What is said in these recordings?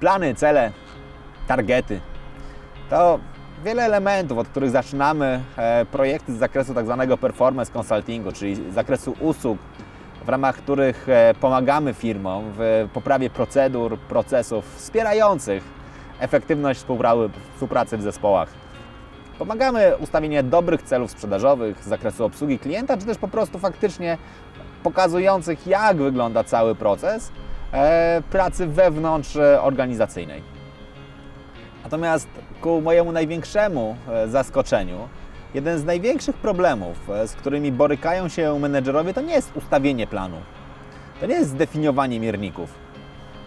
Plany, cele, targety. To wiele elementów, od których zaczynamy e, projekty z zakresu tak zwanego performance consultingu, czyli z zakresu usług, w ramach których e, pomagamy firmom w poprawie procedur, procesów wspierających efektywność współpracy, w zespołach. Pomagamy ustawienie dobrych celów sprzedażowych z zakresu obsługi klienta, czy też po prostu faktycznie pokazujących, jak wygląda cały proces e, pracy wewnątrz e, organizacyjnej. Natomiast ku mojemu największemu e, zaskoczeniu, jeden z największych problemów, z którymi borykają się menedżerowie, to nie jest ustawienie planu. To nie jest zdefiniowanie mierników.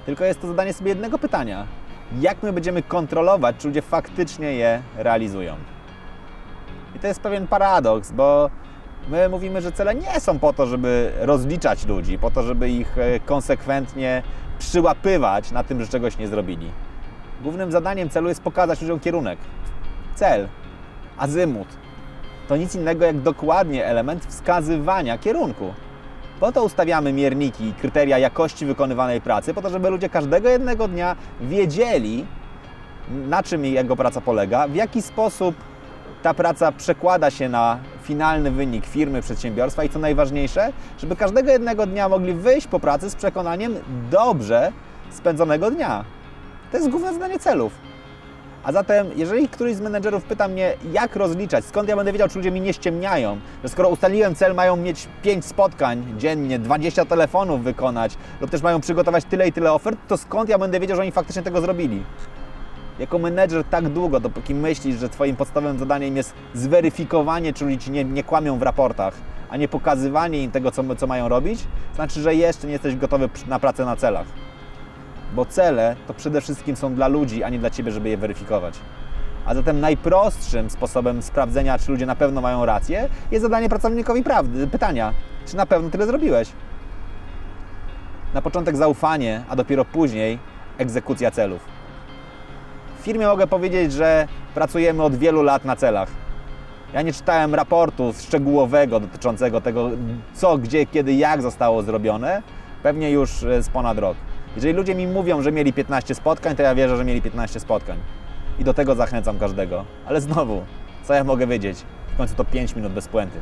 Tylko jest to zadanie sobie jednego pytania: jak my będziemy kontrolować, czy ludzie faktycznie je realizują? I to jest pewien paradoks, bo my mówimy, że cele nie są po to, żeby rozliczać ludzi, po to, żeby ich e, konsekwentnie przyłapywać na tym, że czegoś nie zrobili. Głównym zadaniem celu jest pokazać ludziom kierunek. Cel, azymut. To nic innego jak dokładnie element wskazywania kierunku. Po to ustawiamy mierniki i kryteria jakości wykonywanej pracy, po to, żeby ludzie każdego jednego dnia wiedzieli, na czym jego praca polega, w jaki sposób ta praca przekłada się na finalny wynik firmy, przedsiębiorstwa i co najważniejsze, żeby każdego jednego dnia mogli wyjść po pracy z przekonaniem dobrze spędzonego dnia. To jest główne zadanie celów. A zatem, jeżeli któryś z menedżerów pyta mnie, jak rozliczać, skąd ja będę wiedział, czy ludzie mi nie ściemniają, że skoro ustaliłem cel, mają mieć 5 spotkań dziennie, 20 telefonów wykonać, lub też mają przygotować tyle i tyle ofert, to skąd ja będę wiedział, że oni faktycznie tego zrobili? Jako menedżer tak długo, dopóki myślisz, że Twoim podstawowym zadaniem jest zweryfikowanie, czy ludzie ci nie, nie kłamią w raportach, a nie pokazywanie im tego, co, co mają robić, znaczy, że jeszcze nie jesteś gotowy na pracę na celach. Bo cele to przede wszystkim są dla ludzi, a nie dla Ciebie, żeby je weryfikować. A zatem najprostszym sposobem sprawdzenia, czy ludzie na pewno mają rację, jest zadanie pracownikowi prawdy, pytania, czy na pewno tyle zrobiłeś. Na początek zaufanie, a dopiero później egzekucja celów. W firmie mogę powiedzieć, że pracujemy od wielu lat na celach. Ja nie czytałem raportu szczegółowego dotyczącego tego, co, gdzie, kiedy, jak zostało zrobione, pewnie już z ponad rok. Jeżeli ludzie mi mówią, że mieli 15 spotkań, to ja wierzę, że mieli 15 spotkań. I do tego zachęcam każdego. Ale znowu, co ja mogę wiedzieć? W końcu to 5 minut bez puenty.